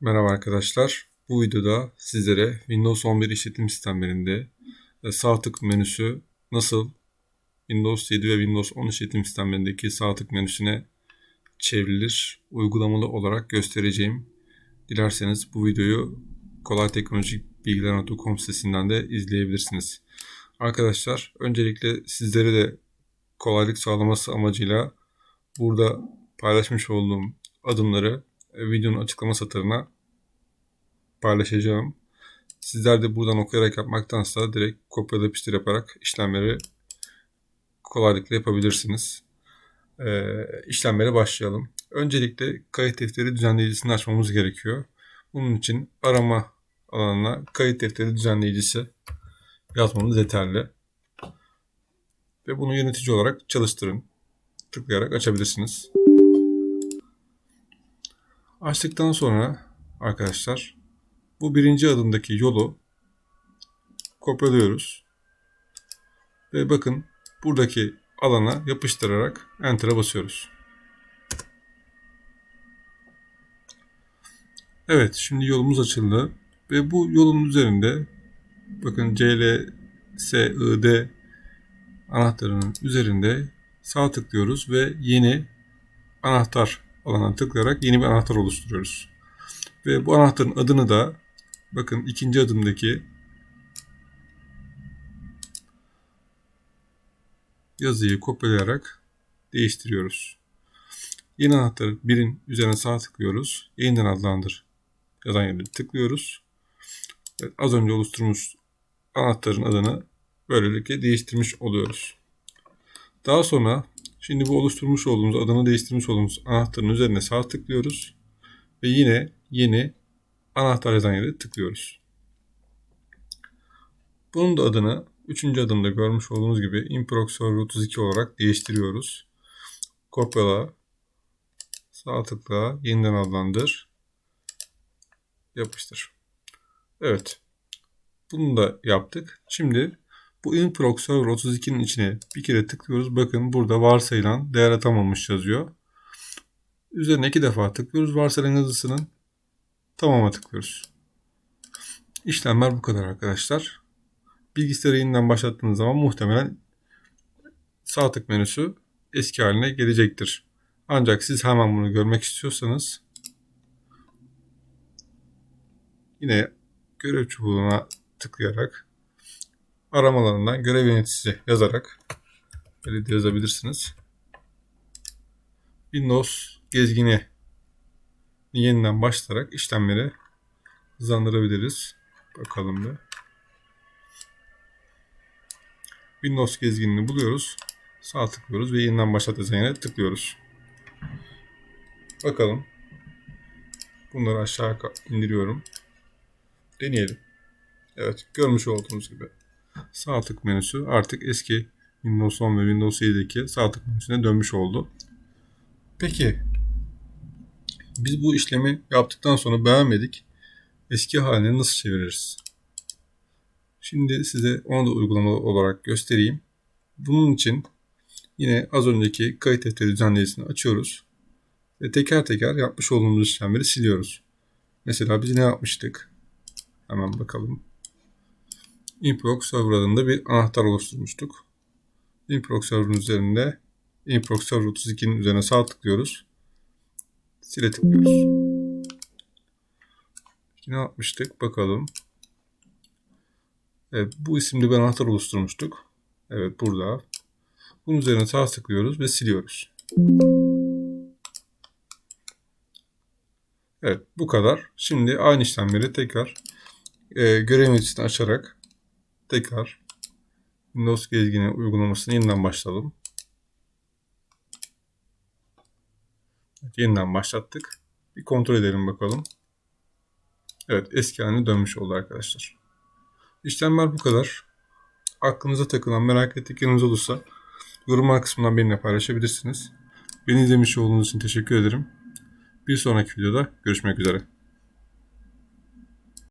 Merhaba arkadaşlar. Bu videoda sizlere Windows 11 işletim sistemlerinde e, sağ tık menüsü nasıl Windows 7 ve Windows 10 işletim sistemlerindeki sağ tık menüsüne çevrilir uygulamalı olarak göstereceğim. Dilerseniz bu videoyu kolayteknolojikbilgiler.com sitesinden de izleyebilirsiniz. Arkadaşlar öncelikle sizlere de kolaylık sağlaması amacıyla burada paylaşmış olduğum adımları videonun açıklama satırına paylaşacağım. Sizler de buradan okuyarak yapmaktansa direkt kopyala yapıştır yaparak işlemleri kolaylıkla yapabilirsiniz. Ee, işlemlere başlayalım. Öncelikle kayıt defteri düzenleyicisini açmamız gerekiyor. Bunun için arama alanına kayıt defteri düzenleyicisi yazmamız yeterli. Ve bunu yönetici olarak çalıştırın. Tıklayarak açabilirsiniz. Açtıktan sonra arkadaşlar bu birinci adımdaki yolu kopyalıyoruz. Ve bakın buradaki alana yapıştırarak Enter'a basıyoruz. Evet şimdi yolumuz açıldı. Ve bu yolun üzerinde bakın CLSID anahtarının üzerinde sağ tıklıyoruz ve yeni anahtar alana tıklayarak yeni bir anahtar oluşturuyoruz. Ve bu anahtarın adını da bakın ikinci adımdaki yazıyı kopyalayarak değiştiriyoruz. Yeni anahtar birin üzerine sağ tıklıyoruz. Yeniden adlandır yazan yere tıklıyoruz. Evet, az önce oluşturmuş anahtarın adını böylelikle değiştirmiş oluyoruz. Daha sonra Şimdi bu oluşturmuş olduğumuz, adını değiştirmiş olduğumuz anahtarın üzerine sağ tıklıyoruz. Ve yine yeni anahtar yazan yere tıklıyoruz. Bunun da adını 3. adımda görmüş olduğunuz gibi Improxor 32 olarak değiştiriyoruz. Kopyala, sağ tıkla, yeniden adlandır, yapıştır. Evet. Bunu da yaptık. Şimdi bu inproc server 32'nin içine bir kere tıklıyoruz. Bakın burada varsayılan değer atamamış yazıyor. Üzerine iki defa tıklıyoruz. Varsayılan yazısının tamama tıklıyoruz. İşlemler bu kadar arkadaşlar. Bilgisayarı yeniden başlattığınız zaman muhtemelen sağ tık menüsü eski haline gelecektir. Ancak siz hemen bunu görmek istiyorsanız yine görev çubuğuna tıklayarak aramalarından görev yöneticisi yazarak böyle de yazabilirsiniz. Windows gezgini yeniden başlayarak işlemleri hızlandırabiliriz. Bakalım bir. Windows gezginini buluyoruz. Sağ tıklıyoruz ve yeniden başlat yazana tıklıyoruz. Bakalım. Bunları aşağı indiriyorum. Deneyelim. Evet görmüş olduğunuz gibi sağ tık menüsü artık eski Windows 10 ve Windows 7'deki sağ tık menüsüne dönmüş oldu. Peki biz bu işlemi yaptıktan sonra beğenmedik. Eski haline nasıl çeviririz? Şimdi size onu da uygulama olarak göstereyim. Bunun için yine az önceki kayıt defteri düzenleyicisini açıyoruz. Ve teker teker yapmış olduğumuz işlemleri siliyoruz. Mesela biz ne yapmıştık? Hemen bakalım. Improx Server adında bir anahtar oluşturmuştuk. Improx Server'ın üzerinde Improx Server 32'nin üzerine sağ tıklıyoruz. Sile tıklıyoruz. Ne yapmıştık? Bakalım. Evet, bu isimli bir anahtar oluşturmuştuk. Evet burada. Bunun üzerine sağ tıklıyoruz ve siliyoruz. Evet bu kadar. Şimdi aynı işlemleri tekrar e, görev açarak tekrar Windows gezgini uygulamasını yeniden başlayalım. Evet, yeniden başlattık. Bir kontrol edelim bakalım. Evet eski haline dönmüş oldu arkadaşlar. İşlemler bu kadar. Aklınıza takılan merak ettikleriniz olursa yorumlar kısmından benimle paylaşabilirsiniz. Beni izlemiş olduğunuz için teşekkür ederim. Bir sonraki videoda görüşmek üzere.